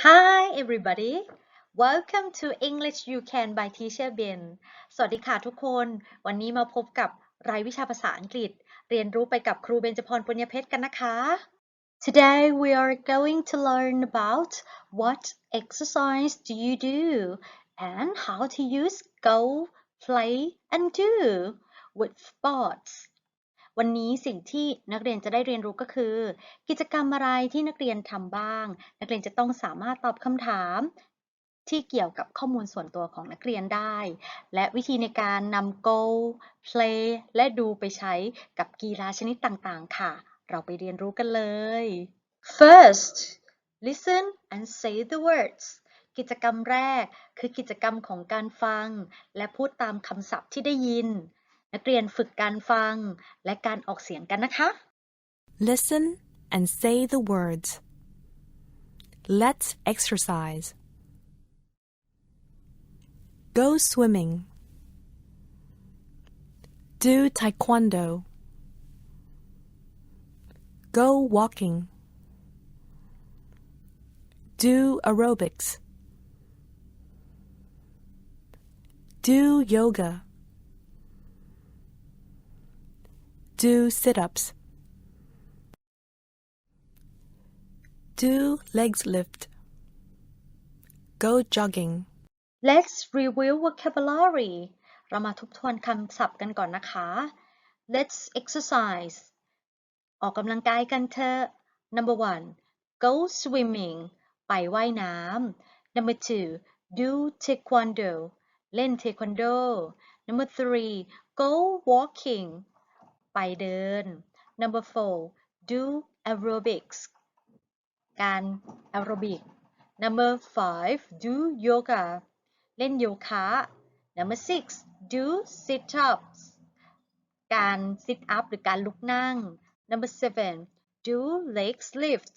Hi everybody welcome to English You Can by Teacher Ben สวัสดีค่ะทุกคน วันนี้มาพบกับรายวิชาภาษาอังกฤษ เรียนรู้ไปกับครูเบญจพรปุญญเพชรกันนะคะ Today we are going to learn about what exercise do you do and how to use go play and do with sports วันนี้สิ่งที่นักเรียนจะได้เรียนรู้ก็คือ กิจกรรมอะไรที่นักเรียนทำบ้าง นักเรียนจะต้องสามารถตอบคำถามที่เกี่ยวกับข้อมูลส่วนตัวของนักเรียนได้ และวิธีในการนำ go play และดูไปใช้กับกีฬาชนิดต่างๆ ค่ะ เราไปเรียนรู้กันเลย first listen and say the words กิจกรรมแรกคือกิจกรรมของการฟัง และพูดตามคำศัพท์ที่ได้ยิน นักเรียนฝึกการฟังและการออกเสียงกันนะคะ Listen and say the words. Let's exercise. Go swimming. Do taekwondo. Go walking. Do aerobics. Do yoga. Do sit ups. Do legs lift. Go jogging. Let's review vocabulary เรามาทบทวนคำศัพท์กันก่อนนะคะ Let's exercise ออกกำลังกายกันเถอะ Number one go swimming ไปว่ายน้ำ Number two do taekwondo เล่นเทควันโด Number three go walking ไปเดิน Number four do aerobics การแอโรบิก Number five do yoga เล่นโยคะ Number six do sit ups การ sit up หรือการลุกนั่ง Number seven do legs lift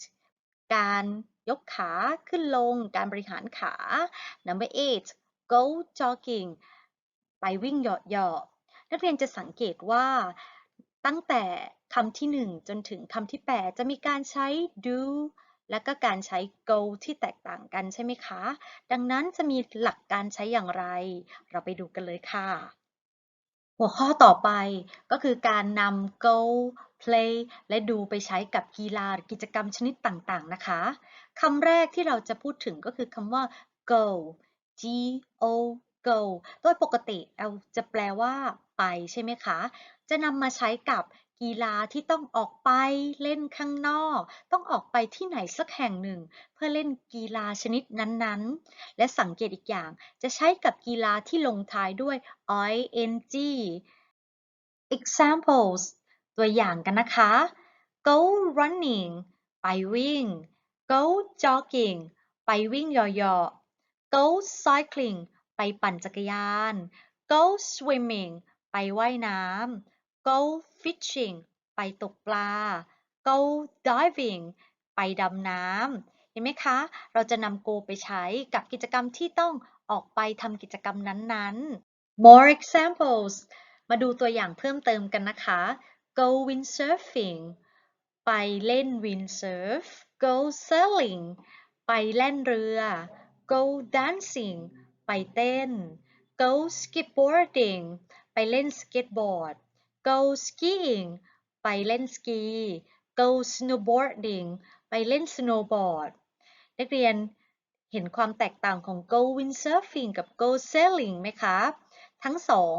การยกขาขึ้นลง การบริหารขา Number eight go jogging ไปวิ่งเหยาะๆนักเรียนจะสังเกตว่า ตั้งแต่คำที่หนึ่งจนถึงคำที่แปดจะมีการใช้ do และก็การใช้ go ที่แตกต่างกันใช่ไหมคะ ดังนั้นจะมีหลักการใช้อย่างไร เราไปดูกันเลยค่ะ หัวข้อต่อไปก็คือการนำ go play และดูไปใช้กับกีฬาหรือกิจกรรมชนิดต่างๆนะคะคำแรกที่เราจะพูดถึงก็คือคำว่า go g o go โดยปกติเราจะแปลว่าไปใช่ไหมคะ จะนำมาใช้กับกีฬาที่ต้องออกไปเล่นข้างนอก ต้องออกไปที่ไหนสักแห่งหนึ่ง เพื่อเล่นกีฬาชนิดนั้นๆ และสังเกตอีกอย่างจะใช้กับกีฬาที่ลงท้ายด้วย ing examples ตัวอย่างกันนะคะ go running ไปวิ่ง go jogging ไปวิ่งยาะๆ go cycling ไปปั่นจักรยาน go swimming ไปว่ายน้ำ go fishing ไปตกปลา go diving ไปดำน้ำ เห็นไหมคะ เราจะนำ go ไปใช้กับกิจกรรมที่ต้องออกไปทำกิจกรรมนั้นๆ more examples มาดูตัวอย่างเพิ่มเติมกันนะคะ go windsurfing ไปเล่น windsurf go sailing ไปแล่นเรือ go dancing ไปเต้น go skateboarding ไปเล่นสเก็ตบอร์ด go skiing ไปเล่นสกี go snowboarding ไปเล่นสโนว์บอร์ดนักเรียนเห็นความแตกต่างของ go windsurfing กับ go sailing ไหมคะ ทั้งสอง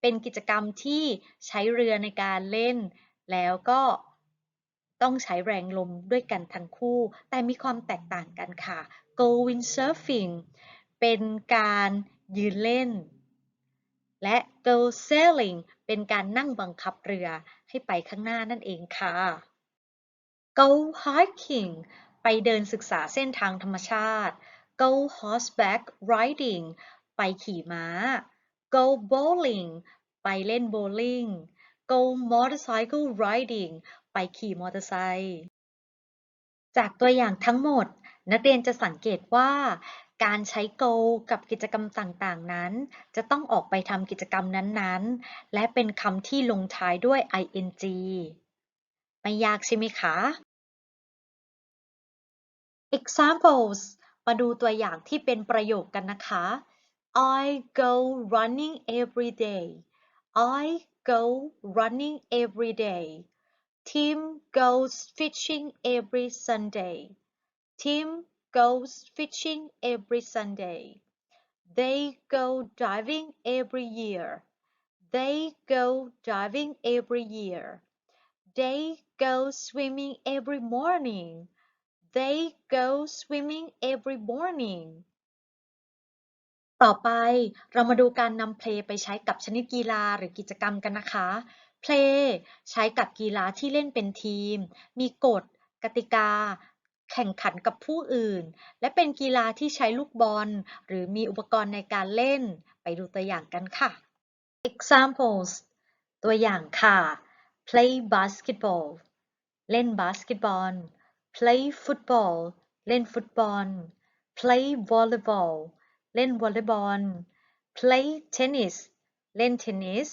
เป็นกิจกรรมที่ใช้เรือในการเล่น แล้วก็ต้องใช้แรงลมด้วยกันทั้งคู่ แต่มีความแตกต่างกันค่ะ go windsurfing เป็นการยืนเล่น และ go sailing เป็นการนั่งบังคับเรือให้ไปข้างหน้านั่นเองค่ะ go hiking ไปเดินศึกษาเส้นทางธรรมชาติ go horseback riding ไปขี่ม้า go bowling ไปเล่นโบว์ลิ่ง go motorcycle riding ไปขี่มอเตอร์ไซค์ จากตัวอย่างทั้งหมด นักเรียนจะสังเกตว่า การใช้ go กับกิจกรรมต่างๆ นั้น จะต้องออกไปทำกิจกรรมนั้นๆ และเป็นคำที่ลงท้ายด้วย ing ไม่ยากใช่ไหมคะ Examples มาดูตัวอย่างที่เป็นประโยคกันนะคะ I go running every day I go running every day Tim goes fishing every Sunday Tim goes fishing every Sunday They go diving every year They go diving every year They go swimming every morning They go swimming every morning ต่อไปเรามาดูการนำเพลงไปใช้กับชนิดกีฬาหรือกิจกรรมกันนะคะเพลงใช้กับกีฬาที่เล่นเป็นทีม มีกฎ กติกา แข่งขันกับผู้อื่น และเป็นกีฬาที่ใช้ลูกบอล หรือมีอุปกรณ์ในการเล่น ไปดูตัวอย่างกันค่ะ examples ตัวอย่างค่ะ play basketball เล่นบาสเกตบอล play football เล่นฟุตบอล play volleyball เล่นวอลเลย์บอล play tennis เล่นเทนนิส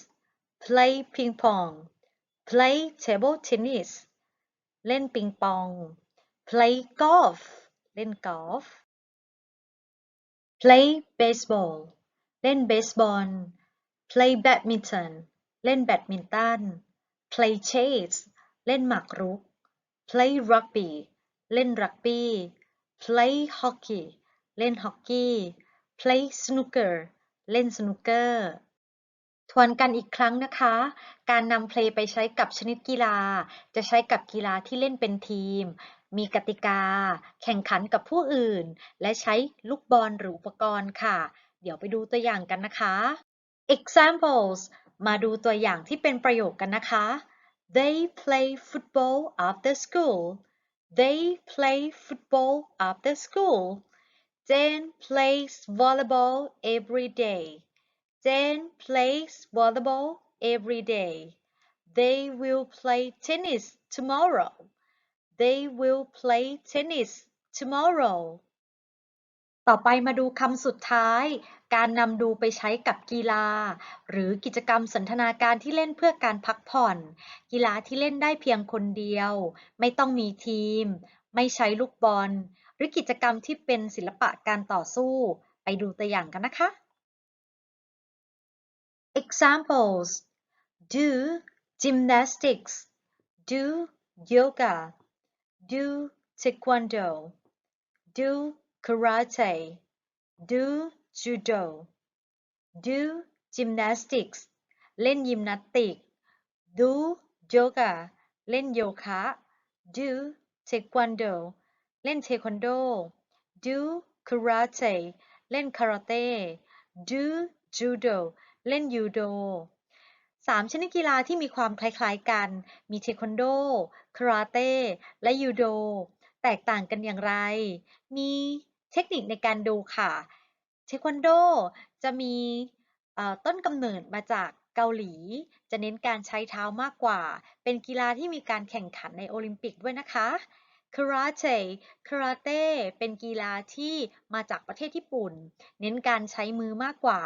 play ping pong play table tennis เล่นปิงปอง play golf เล่นกอล์ฟ play baseball เล่นเบสบอล play badminton เล่นแบดมินตัน play chess เล่นหมากรุก play rugby เล่นรักบี้ play hockey เล่นฮอกกี้ play snooker เล่นสนุกเกอร์ ทวนกันอีกครั้งนะคะ การนำเพลงไปใช้กับชนิดกีฬา จะใช้กับกีฬาที่เล่นเป็นทีม มีกติกา แข่งขันกับผู้อื่น และใช้ลูกบอลหรืออุปกรณ์ค่ะ เดี๋ยวไปดูตัวอย่างกันนะคะ examples มาดูตัวอย่างที่เป็นประโยคกันนะคะ they play football after school they play football after school Jane plays volleyball every day Jane plays volleyball every day they will play tennis tomorrow they will play tennis tomorrow ต่อไปมาดูคำสุดท้าย การนำดูไปใช้กับกีฬา หรือกิจกรรมสันทนาการที่เล่นเพื่อการพักผ่อน กีฬาที่เล่นได้เพียงคนเดียว ไม่ต้องมีทีม ไม่ใช้ลูกบอล หรือกิจกรรมที่เป็นศิลปะการต่อสู้ ไปดูตัวอย่างกันนะคะ Examples do gymnastics do yoga do taekwondo do karate do judo do gymnastics เล่นยิมนาสติก do yoga เล่นโยคะ do taekwondo เล่นเทควันโด do karate เล่นคาราเต้ do judo เล่นยูโด สามชนิดกีฬาที่มีความคล้ายๆกัน มีเทควันโด คาราเต้ และยูโด แตกต่างกันอย่างไร มีเทคนิคในการดูค่ะ เทควันโดจะมีต้นกำเนิดมาจากเกาหลี จะเน้นการใช้เท้ามากกว่า เป็นกีฬาที่มีการแข่งขันในโอลิมปิกด้วยนะคะคาราเต้คาราเต้เป็นกีฬาที่มาจากประเทศญี่ปุ่น เน้นการใช้มือมากกว่า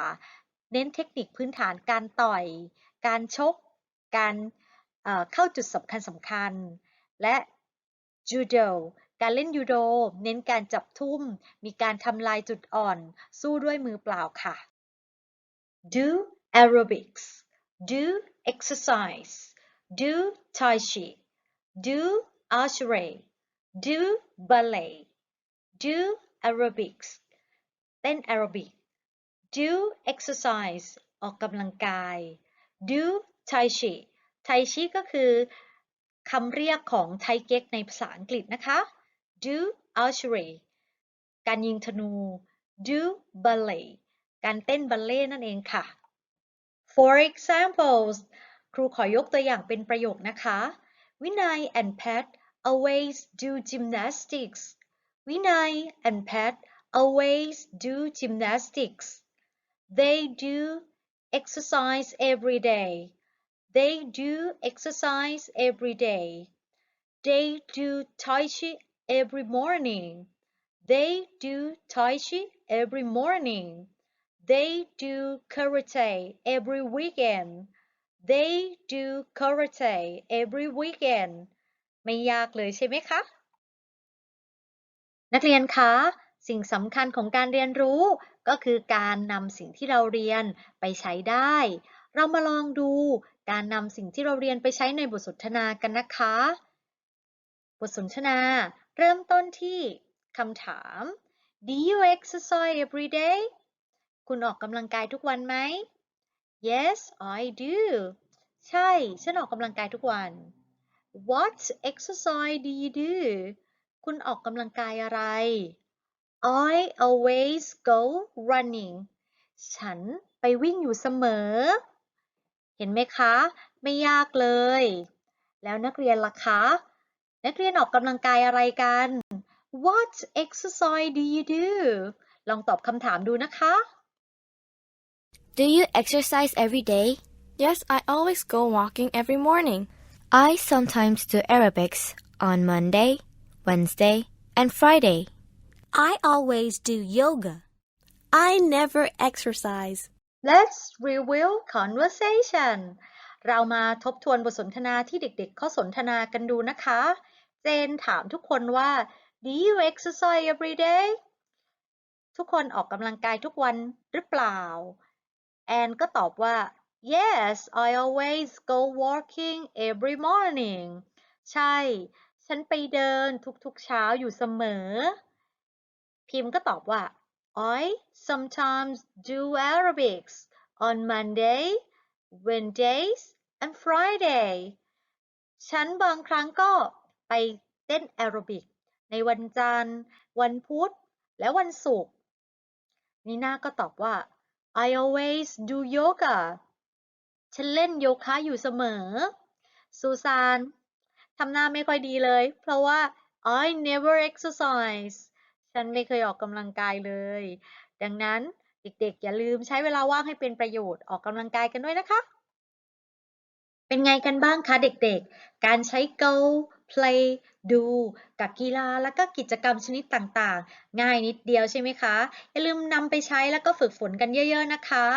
เน้นเทคนิคพื้นฐานการต่อย การชก การเข้าจุดสำคัญสำคัญ และจูโดการเล่นยูโด เน้นการจับทุ่ม มีการทำลายจุดอ่อน สู้ด้วยมือเปล่าค่ะ do aerobics do exercise do tai chi do archery do ballet do aerobics เต้นแอโรบิก do exercise ออกกำลังกาย do tai chi tai chi ก็คือคำเรียกของไทเก๊กในภาษาอังกฤษนะคะ do archery การยิงธนู do ballet การเต้นบัลเล่ต์นั่นเองค่ะ For examples ครูขอยกตัวอย่างเป็นประโยคนะคะ Vinay and Pat always do gymnastics Vinay and Pat always do gymnastics They do exercise every day They do exercise every day They do Tai Chi every morning They do Tai Chi every morning They do karate every weekend. They do karate every weekend. ไม่ยากเลยใช่ไหมคะ นักเรียนคะ สิ่งสำคัญของการเรียนรู้ก็คือการนำสิ่งที่เราเรียนไปใช้ได้ เรามาลองดูการนำสิ่งที่เราเรียนไปใช้ในบทสนทนากันนะคะ บทสนทนา เริ่มต้นที่คำถาม Do you exercise every day คุณออกกำลังกายทุกวันไหม Yes I do ใช่ ฉันออกกำลังกายทุกวัน What exercise do you do คุณออกกำลังกายอะไร I always go running ฉันไปวิ่งอยู่เสมอ เห็นไหมคะ ไม่ยากเลย แล้วนักเรียนล่ะคะ นักเรียนออกกำลังกายอะไรกัน What exercise do you do ลองตอบคำถามดูนะคะ Do you exercise every day? Yes, I always go walking every morning. I sometimes do aerobics on Monday, Wednesday, and Friday. I always do yoga. I never exercise. Let's review conversation เรามาทบทวนบทสนทนาที่เด็กๆเขาสนทนากันดูนะคะ เจนถามทุกคนว่า Do you exercise every day ทุกคนออกกำลังกายทุกวันหรือเปล่า แอนก็ตอบว่า Yes I always go walking every morning ใช่ ฉันไปเดินทุกๆเช้าอยู่เสมอ พิมพ์ก็ตอบว่า I sometimes do aerobics on Monday, Wednesdays, and Friday ฉันบางครั้งก็ไปเต้นแอโรบิกในวันจันทร์ วันพุธ และวันศุกร์นีน่าก็ตอบว่า I always do yoga ฉันเล่นโยคะอยู่เสมอ ซูซานทำหน้าไม่ค่อยดีเลย เพราะว่า I never exercise ฉันไม่เคยออกกำลังกายเลย ดังนั้นเด็กๆ อย่าลืมใช้เวลาว่างให้เป็นประโยชน์ออกกำลังกายกันด้วยนะคะ เป็นไงกันบ้างคะเด็กๆ การใช้ go play do กับกีฬาแล้วก็กิจกรรมชนิดต่างๆ ง่ายนิดเดียวใช่ไหมคะ อย่าลืมนำไปใช้แล้วก็ฝึกฝนกันเยอะๆนะคะ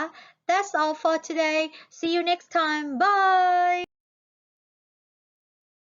That's all for today. See you next time. Bye.